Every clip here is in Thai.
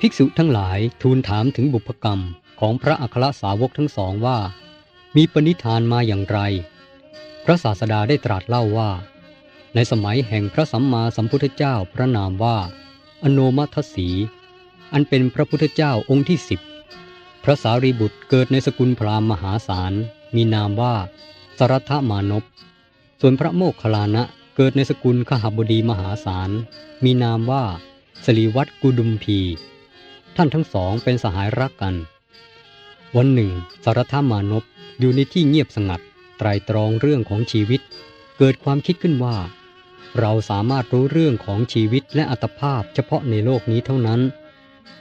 ภิกษุทั้งหลายทูลถามถึงบุพกรรมของพระอัครสาวกทั้งสองว่า มีปณิธานมาอย่างไร พระศาสดาได้ตรัสเล่าว่า ในสมัยแห่งพระสัมมาสัมพุทธเจ้าพระนามว่า อโนมัทสี อันเป็นพระพุทธเจ้าองค์ที่สิบพระสารีบุตรเกิดในสกุลพราหมณ์มหาศาล มีนามว่า สรัทมานพส่วนพระโมคคัลลานะเกิดในสกุลขหบดีมหาศาล มีนามว่าสลีวัตกุดุมพี ท่านทั้งสองเป็นสหายรักกัน วันหนึ่ง สารัทธมานพอยู่ในที่เงียบสงัด ไตรตรองเรื่องของชีวิต เกิดความคิดขึ้นว่า เราสามารถรู้เรื่องของชีวิตและอัตภาพเฉพาะในโลกนี้เท่านั้น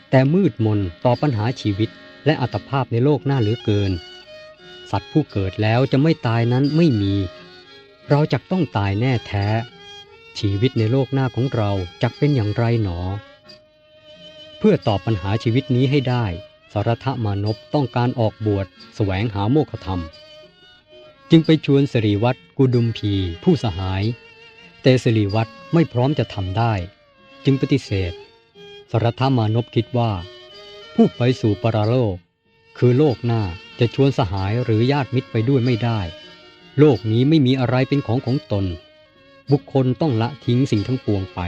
แต่มืดมนต่อปัญหาชีวิตและอัตภาพในโลกหน้าเหลือเกิน สัตว์ผู้เกิดแล้วจะไม่ตายนั้นไม่มี เราจะต้องตายแน่แท้ ชีวิตในโลกหน้าของเราจะเป็นอย่างไรหนอ เพื่อตอบปัญหาชีวิตนี้ให้ได้ สารทมานพต้องการออกบวชแสวงหาโมฆะธรรม จึงไปชวนสิริวัตรกุดุมพี ผู้สหาย แต่สิริวัตรไม่พร้อมจะทำได้ จึงปฏิเสธ สารทมานพคิดว่า ผู้ไปสู่ปรโลก คือโลกหน้าจะชวนสหายหรือญาติมิตรไปด้วยไม่ได้ โลกนี้ไม่มีอะไรเป็นของของตน บุคคลต้องละทิ้งสิ่งทั้งปวงไป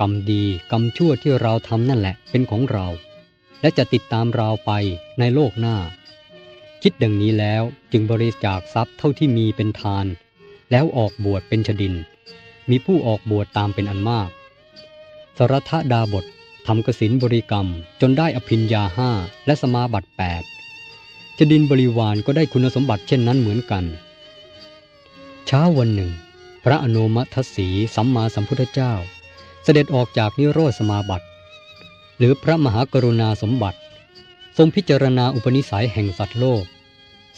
กรรมดีกรรมชั่วที่เราทำนั่นแหละเป็นของเรา และจะติดตามเราไปในโลกหน้า คิดดังนี้แล้วจึงบริจาคทรัพย์เท่าที่มีเป็นทาน แล้วออกบวชเป็นชดิน มีผู้ออกบวชตามเป็นอันมาก สรทดาบททำกสินบริกรรมจนได้อภิญญาห้าและสมาบัติแปดจดินบริวารก็ได้คุณสมบัติเช่นนั้นเหมือนกัน เช้าวันหนึ่ง พระอนุมัทสีสัมมาสัมพุทธเจ้า เสด็จออกจากนิโรธสมาบัติ หรือพระมหากรุณาสมบัติ ทรงพิจารณาอุปนิสัยแห่งสัตว์โลก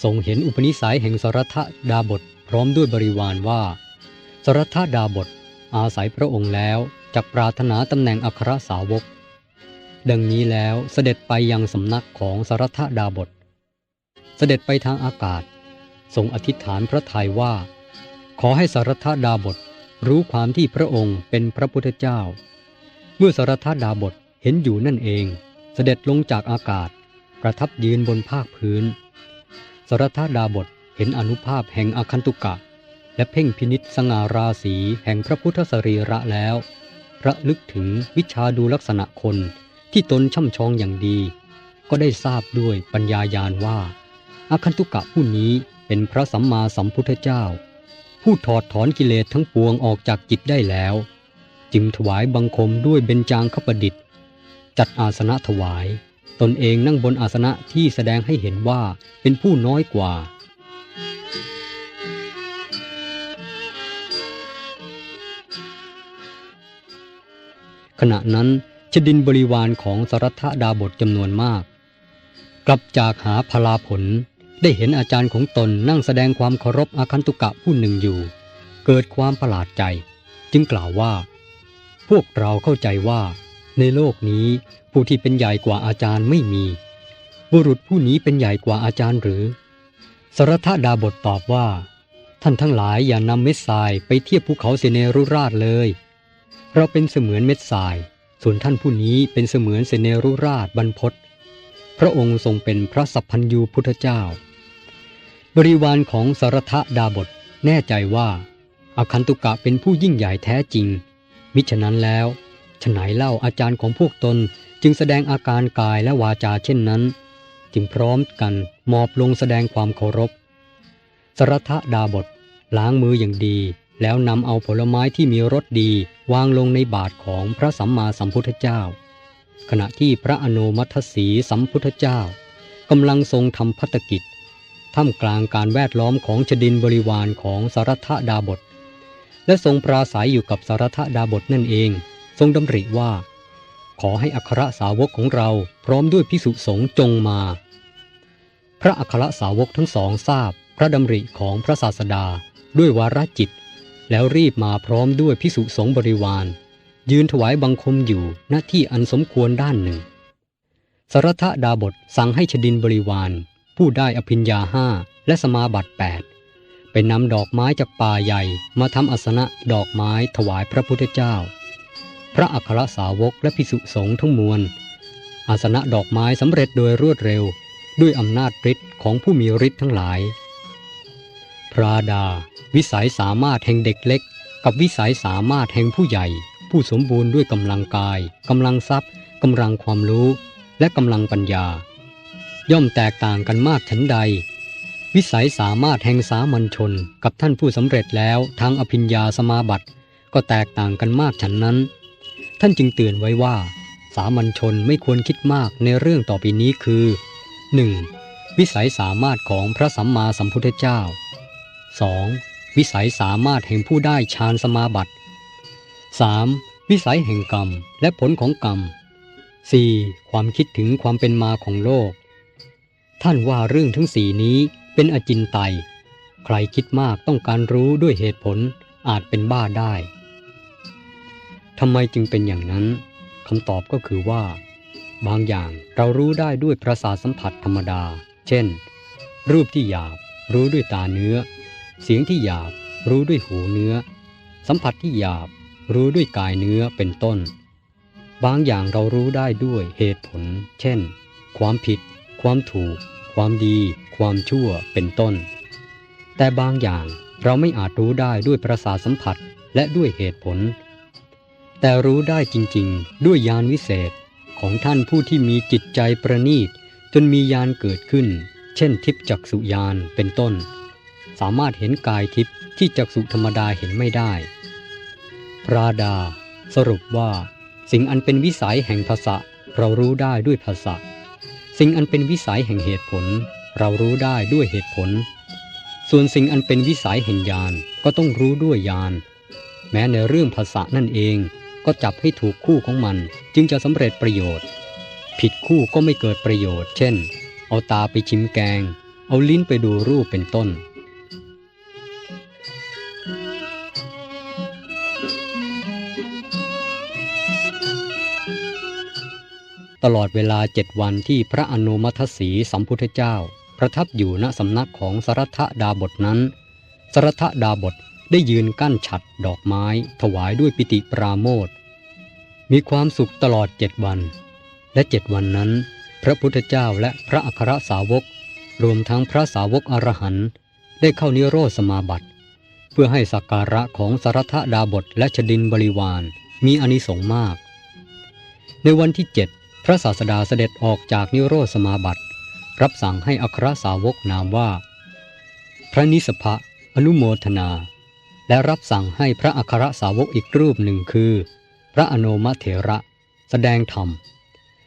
ทรงเห็นอุปนิสัยแห่งสรทดาบทพร้อมด้วยบริวารว่า สรทดาบทอาศัยพระองค์แล้วจักปรารถนาตำแหน่งอัครสาวก ดังนี้แล้วเสด็จไปยังสำนักของสรทดาบท เสด็จไปทางอากาศ ทรงอธิษฐานพระทัยว่า ขอให้สรทดาบท รู้ความที่พระองค์เป็นพระพุทธเจ้า เมื่อสรทดาบทเห็นอยู่นั่นเอง เสด็จลงจากอากาศ ประทับยืนบนภาคพื้นสรทดาบทเห็นอนุภาพแห่งอาคันตุกะ และเพ่งพินิษสง่าราศีแห่งพระพุทธสรีระแล้วระลึกถึงวิชาดูลักษณะคนที่ตนช่ำชองอย่างดี ก็ได้ทราบด้วยปัญญายาณว่าอาคันตุกะผู้นี้เป็นพระสัมมาสัมพุทธเจ้า ผู้ถอดถอนกิเลสทั้งปวงออกจากจิตได้แล้ว จึงถวายบังคมด้วยเบญจางคประดิษฐ์ จัดอาสนะถวาย ตนเองนั่งบนอาสนะที่แสดงให้เห็นว่าเป็นผู้น้อยกว่า ขณะนั้นชดินบริวารของสรัทธดาบทจำนวนมาก กลับจากหาพลาผล ได้เห็นอาจารย์ของตนนั่งแสดงความเคารพอาคันตุกะผู้หนึ่งอยู่ เกิดความประหลาดใจ จึงกล่าวว่า พวกเราเข้าใจว่า ในโลกนี้ผู้ที่เป็นใหญ่กว่าอาจารย์ไม่มี บุรุษผู้นี้เป็นใหญ่กว่าอาจารย์หรือ สรทธดาบทตอบว่า ท่านทั้งหลายอย่านำเม็ดทรายไปเทียบภูเขาเสเนรุราชเลย เราเป็นเสมือนเม็ดทราย ส่วนท่านผู้นี้เป็นเสมือนเสเนรุราชบรรพศพระองค์ทรงเป็นพระสัพพัญญูพุทธเจ้า บริวารของสารทดาบทแน่ใจว่าอาคันตุกะเป็นผู้ยิ่งใหญ่แท้จริง มิฉะนั้นแล้วฉไหนเล่าอาจารย์ของพวกตนจึงแสดงอาการกายและวาจาเช่นนั้น จึงพร้อมกันมอบลงแสดงความเคารพ สรทดาบทล้างมืออย่างดี แล้วนำเอาผลไม้ที่มีรสดีวางลงในบาทของพระสัมมาสัมพุทธเจ้า ขณะที่พระอนุมัตสีสัมพุทธเจ้ากำลังทรงทำพัตกิจ ท่ามกลางการแวดล้อมของชดินบริวารของสารทดาบท และทรงปราศัยอยู่กับสารทดาบทนั่นเอง ทรงดำริว่า ขอให้อัครสาวกของเราพร้อมด้วยพิสุสงฆ์จงมา พระอัครสาวกทั้งสองทราบพระดำริของพระศาสดาด้วยวาระจิต แล้วรีบมาพร้อมด้วยพิสุสงฆ์บริวาร ยืนถวายบังคมอยู่หน้าที่อันสมควรด้านหนึ่งสารทดาบทสั่งให้ชดินบริวาร ผู้ได้อภิญญาห้าและสมาบัติแปดไปนำดอกไม้จากป่าใหญ่มาทำอาสนะดอกไม้ถวายพระพุทธเจ้า พระอัครสาวกและพิสุสงฆ์ทั้งมวลอาสนะดอกไม้สำเร็จโดยรวดเร็ว ด้วยอำนาจฤทธิ์ของผู้มีฤทธิ์ทั้งหลาย พระดา วิสัยสามารถแห่งเด็กเล็ก กับวิสัยสามารถแห่งผู้ใหญ่ ผู้สมบูรณ์ด้วยกำลังกายกำลังทรัพย์กำลังความรู้ และกำลังปัญญา ย่อมแตกต่างกันมากฉันใด วิสัยสามารถแห่งสามัญชนกับท่านผู้สำเร็จแล้วทางอภิญญาสมาบัติ ก็แตกต่างกันมากฉันนั้น ท่านจึงเตือนไว้ว่า สามัญชนไม่ควรคิดมากในเรื่องต่อไปนี้คือ 1. วิสัยสามารถของพระสัมมาสัมพุทธเจ้า 2. วิสัยสามารถแห่งผู้ได้ฌานสมาบัติ 3. วิสัยแห่งกรรมและผลของกรรม 4. ความคิดถึงความเป็นมาของโลก ท่านว่าเรื่องทั้งสี่นี้เป็นอจินไตย ใครคิดมากต้องการรู้ด้วยเหตุผลอาจเป็นบ้าได้ทำไมจึงเป็นอย่างนั้นคำตอบก็คือว่า บางอย่างเรารู้ได้ด้วยประสาทสัมผัสธรรมดา เช่น รูปที่หยาบรู้ด้วยตาเนื้อ เสียงที่หยาบรู้ด้วยหูเนื้อ สัมผัสที่หยาบรู้ด้วยกายเนื้อเป็นต้น บางอย่างเรารู้ได้ด้วยเหตุผล เช่น ความผิด ความถูก ความดี ความชั่วเป็นต้น แต่บางอย่างเราไม่อาจรู้ได้ด้วยประสาสัมผัสและด้วยเหตุผล แต่รู้ได้จริงๆ ด้วยญาณวิเศษของท่านผู้ที่มีจิตใจประณีต จนมีญาณเกิดขึ้น เช่นทิพจักสุญาณเป็นต้น สามารถเห็นกายทิพที่จักสุธรรมดาเห็นไม่ได้ พระดา สรุปว่า สิ่งอันเป็นวิสัยแห่งภาษะเรารู้ได้ด้วยภาษะ สิ่งอันเป็นวิสัยแห่งเหตุผล เรารู้ได้ด้วยเหตุผล ส่วนสิ่งอันเป็นวิสัยแห่งญาณก็ต้องรู้ด้วยญาณแม้ในเรื่องภาษานั่นเองก็จับให้ถูกคู่ของมันจึงจะสำเร็จประโยชน์ ผิดคู่ก็ไม่เกิดประโยชน์ เช่น เอาตาไปชิมแกง เอาลิ้นไปดูรูปเป็นต้น ตลอดเวลาเจ็ดวันที่พระอนุมัตสีสัมพุทธเจ้า ประทับอยู่ณสำนักของสรัทธดาบทนั้น สรัทธดาบทได้ยืนกั้นฉัดดอกไม้ ถวายด้วยปิติปราโมทมีความสุขตลอดเจ็ดวัน และเจ็ดวันนั้น พระพุทธเจ้าและพระอัครสาวก รวมทั้งพระสาวกอรหันต์ได้เข้านิโรธสมาบัติ เพื่อให้สักการะของสรัทธดาบทและชดินบริวารมีอนิสงส์มาก ในวันที่เจ็ด ระศาสดาเสด็จออกจากนิโรธสมาบัติ รับสั่งให้อัครสาวกนามว่า พระนิสภะอนุโมทนา และรับสั่งให้พระอัครสาวกอีกรูปหนึ่งคือ พระอโนมเถระ แสดงธรรม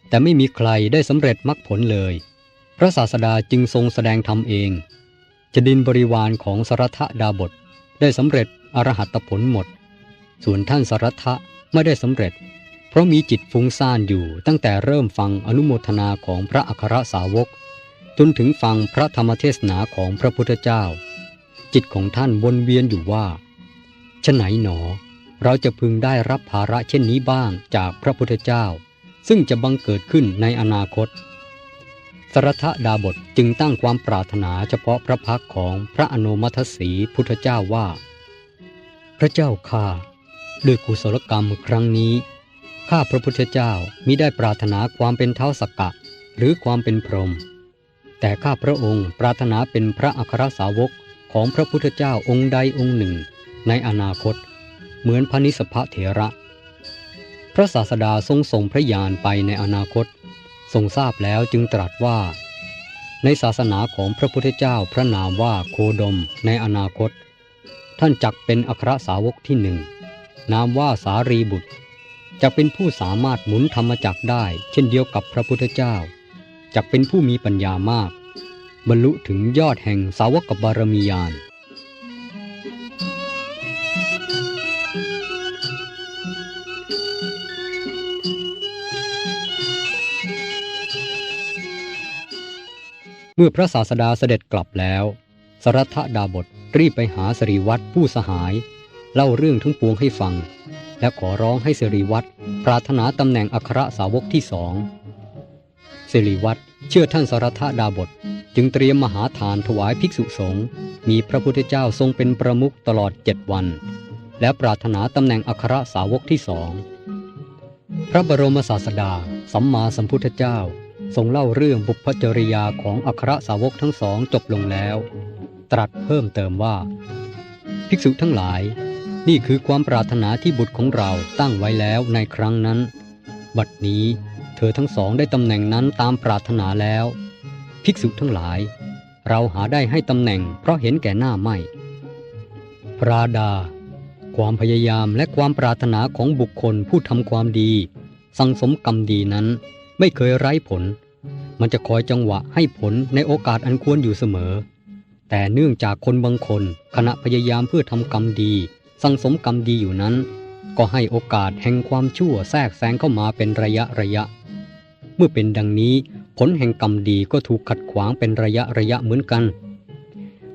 แต่ไม่มีใครได้สำเร็จมรรคผลเลย พระศาสดาจึงทรงแสดงธรรมเองจดินบริวารของสรัทธดาบทได้สำเร็จอรหัตผลหมด ส่วนท่านสรัทธะไม่ได้สำเร็จ เพราะมีจิตฟุ้งซ่านอยู่ตั้งแต่เริ่มฟังอนุโมทนาของพระอัครสาวก จนถึงฟังพระธรรมเทศนาของพระพุทธเจ้า จิตของท่านวนเวียนอยู่ว่าฉไหนหนอ เราจะพึงได้รับภาระเช่นนี้บ้างจากพระพุทธเจ้า ซึ่งจะบังเกิดขึ้นในอนาคตสรทดาบทจึงตั้งความปรารถนาเฉพาะพระพักของพระอนุมัตสีพุทธเจ้าว่า พระเจ้าข้าด้วยกุศลกรรมครั้งนี้ ข้าพระพุทธเจ้ามิได้ปรารถนาความเป็นเท้าสกกะ หรือความเป็นพรหมแต่ข้าพระองค์ปรารถนาเป็นพระอัครสาวกของพระพุทธเจ้าองค์ใดองค์หนึ่ง ในอนาคต เหมือนพระนิสพะเถระ พระศาสดาทรงส่งพระญาณไปในอนาคต ทรงทราบแล้วจึงตรัสว่า ในศาสนาของพระพุทธเจ้าพระนามว่าโคดมในอนาคต ท่านจักเป็นอัครสาวกที่หนึ่งนามว่าสารีบุตร จะเป็นผู้สามารถหมุนธรรมจักรได้ เช่นเดียวกับพระพุทธเจ้าจะเป็นผู้มีปัญญามาก บรรลุถึงยอดแห่งสาวกบารมียานเมื่อพระศาสดาเสด็จกลับแล้ว สรัทธดาบทรีบไปหาสรีวัตรผู้สหาย เล่าเรื่องทั้งปวงให้ฟัง และขอร้องให้สรีวัตรปรารถนาตำแหน่งอัครสาวกที่สองสิริวัตรเชื่อท่านสรัทธดาบทจึงเตรียมมหาทานถวายภิกษุสงฆ์มีพระพุทธเจ้าทรงเป็นประมุขตลอดเจ็ดวัน และปรารถนาตำแหน่งอัครสาวกที่สองพระบรมศาสดา สัมมาสัมพุทธเจ้า ทรงเล่าเรื่องบุพจริยาของอัครสาวกทั้งสองจบลงแล้ว ตรัสเพิ่มเติมว่า ภิกษุทั้งหลาย นี่คือความปรารถนาที่บุตรของเราตั้งไว้แล้วในครั้งนั้น บัดนี้เธอทั้งสองได้ตำแหน่งนั้นตามปรารถนาแล้ว ภิกษุทั้งหลาย เราหาได้ให้ตำแหน่งเพราะเห็นแก่หน้าไม่ ปราดา ความพยายามและความปรารถนาของบุคคลผู้ทำความดี สังสมกรรมดีนั้นไม่เคยไร้ผล มันจะคอยจังหวะให้ผลในโอกาสอันควรอยู่เสมอ แต่เนื่องจากคนบางคนขณะพยายามเพื่อทำกรรมดี สังสมกรรมดีอยู่นั้น ก็ให้โอกาสแห่งความชั่วแทรกแซงเข้ามาเป็นระยะระยะ เมื่อเป็นดังนี้ผลแห่งกรรมดีก็ถูกขัดขวางเป็นระยะระยะเหมือนกัน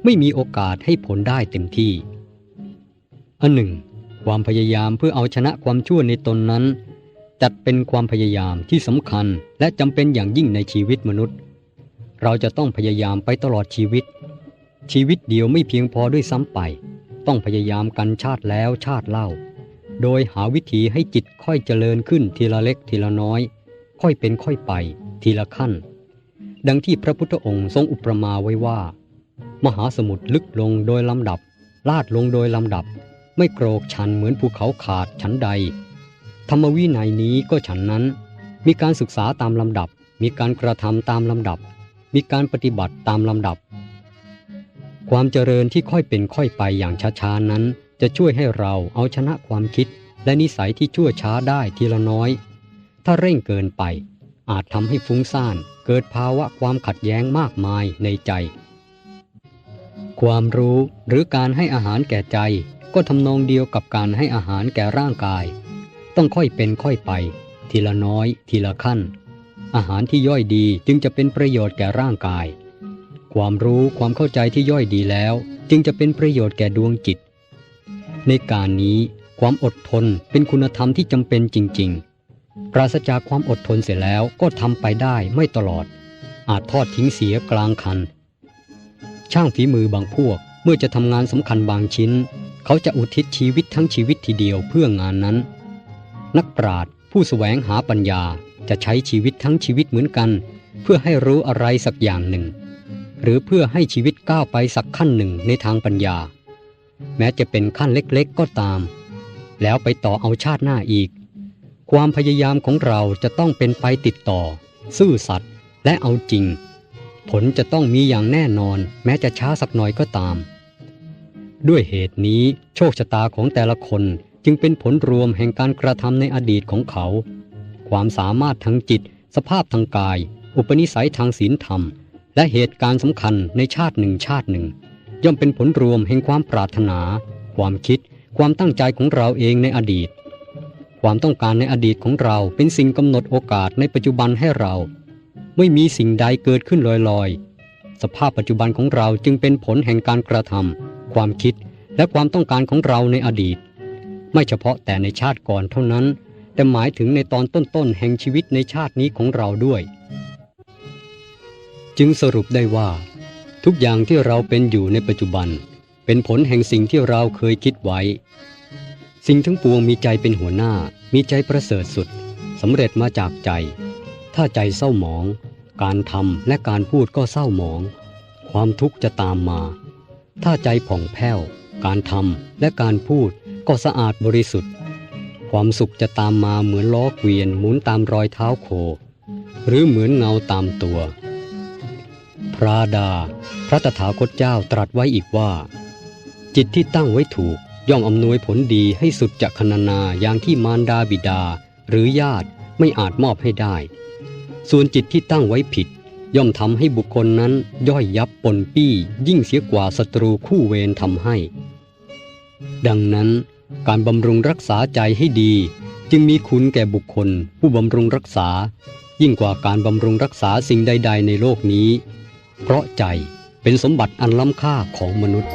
ไม่มีโอกาสให้ผลได้เต็มที่ อันหนึ่ง ความพยายามเพื่อเอาชนะความชั่วในตนนั้น จัดเป็นความพยายามที่สำคัญและจำเป็นอย่างยิ่งในชีวิตมนุษย์ เราจะต้องพยายามไปตลอดชีวิต ชีวิตเดียวไม่เพียงพอด้วยซ้ำไป ต้องพยายามกันชาติแล้วชาติเล่า โดยหาวิธีให้จิตค่อยเจริญขึ้นทีละเล็กทีละน้อย ค่อยเป็นค่อยไป ทีละขั้น ดังที่พระพุทธองค์ทรงอุปมาไว้ว่า มหาสมุทรลึกลงโดยลำดับ ลาดลงโดยลำดับ ไม่โกรกชันเหมือนภูเขาขาดฉันใด ธรรมวินัยนี้ก็ฉันนั้น มีการศึกษาตามลำดับ มีการกระทำตามลำดับ มีการปฏิบัติตามลำดับ ความเจริญที่ค่อยเป็นค่อยไปอย่างช้าๆนั้น จะช่วยให้เราเอาชนะความคิด และนิสัยที่ชั่วช้าได้ทีละน้อย ถ้าเร่งเกินไป อาจทำให้ฟุ้งซ่าน เกิดภาวะความขัดแย้งมากมายในใจ ความรู้หรือการให้อาหารแก่ใจ ก็ทำนองเดียวกับการให้อาหารแก่ร่างกาย ต้องค่อยเป็นค่อยไป ทีละน้อย ทีละขั้น อาหารที่ย่อยดีจึงจะเป็นประโยชน์แก่ร่างกาย ความรู้ความเข้าใจที่ย่อยดีแล้ว จึงจะเป็นประโยชน์แก่ดวงจิต ในการนี้ความอดทนเป็นคุณธรรมที่จำเป็นจริง ๆ ปราศจากความอดทนเสร็จแล้วก็ทำไปได้ไม่ตลอด อาจทอดทิ้งเสียกลางคัน ช่างฝีมือบางพวกเมื่อจะทำงานสำคัญบางชิ้น เขาจะอุทิศชีวิตทั้งชีวิตทีเดียวเพื่องานนั้น นักปราชญ์ผู้แสวงหาปัญญาจะใช้ชีวิตทั้งชีวิตเหมือนกัน เพื่อให้รู้อะไรสักอย่างหนึ่ง หรือเพื่อให้ชีวิตก้าวไปสักขั้นหนึ่งในทางปัญญา แม้จะเป็นขั้นเล็กๆก็ตาม แล้วไปต่อเอาชาติหน้าอีก ความพยายามของเราจะต้องเป็นไปติดต่อ ซื่อสัตย์และเอาจริง ผลจะต้องมีอย่างแน่นอน แม้จะช้าสักหน่อยก็ตาม ด้วยเหตุนี้โชคชะตาของแต่ละคนจึงเป็นผลรวมแห่งการกระทำในอดีตของเขา ความสามารถทางจิต สภาพทางกาย อุปนิสัยทางศีลธรรม และเหตุการณ์สำคัญในชาติหนึ่งชาติหนึ่ง ย่อมเป็นผลรวมแห่งความปรารถนา ความคิด ความตั้งใจของเราเองในอดีต ความต้องการในอดีตของเราเป็นสิ่งกำหนดโอกาสในปัจจุบันให้เรา ไม่มีสิ่งใดเกิดขึ้นลอยๆ สภาพปัจจุบันของเราจึงเป็นผลแห่งการกระทำความคิดและความต้องการของเราในอดีต ไม่เฉพาะแต่ในชาติก่อนเท่านั้น แต่หมายถึงในตอนต้นๆแห่งชีวิตในชาตินี้ของเราด้วย จึงสรุปได้ว่า ทุกอย่างที่เราเป็นอยู่ในปัจจุบัน เป็นผลแห่งสิ่งที่เราเคยคิดไว้ สิ่งทั้งปวงมีใจเป็นหัวหน้า มีใจประเสริฐสุดสำเร็จมาจากใจ ถ้าใจเศร้าหมอง การทำและการพูดก็เศร้าหมอง ความทุกข์จะตามมา ถ้าใจผ่องแผ้ว การทำและการพูดก็สะอาดบริสุทธิ์ ความสุขจะตามมาเหมือนล้อเกวียนหมุนตามรอยเท้าโค หรือเหมือนเงาตามตัว พระดา พระตถาคตเจ้าตรัสไว้อีกว่า จิตที่ตั้งไว้ถูกย่อมอำนวยผลดีให้สุดจะคณนาอย่างที่มารดาบิดา หรือญาติไม่อาจมอบให้ได้ ส่วนจิตที่ตั้งไว้ผิด ย่อมทำให้บุคคลนั้นย่อยยับปนปี้ ยิ่งเสียกว่าศัตรูคู่เวรทำให้ ดังนั้นการบำรุงรักษาใจให้ดี จึงมีคุณแก่บุคคล ผู้บำรุงรักษา ยิ่งกว่าการบำรุงรักษาสิ่งใด ๆ ในโลกนี้ เพราะใจเป็นสมบัติอันล้ำค่าของมนุษย์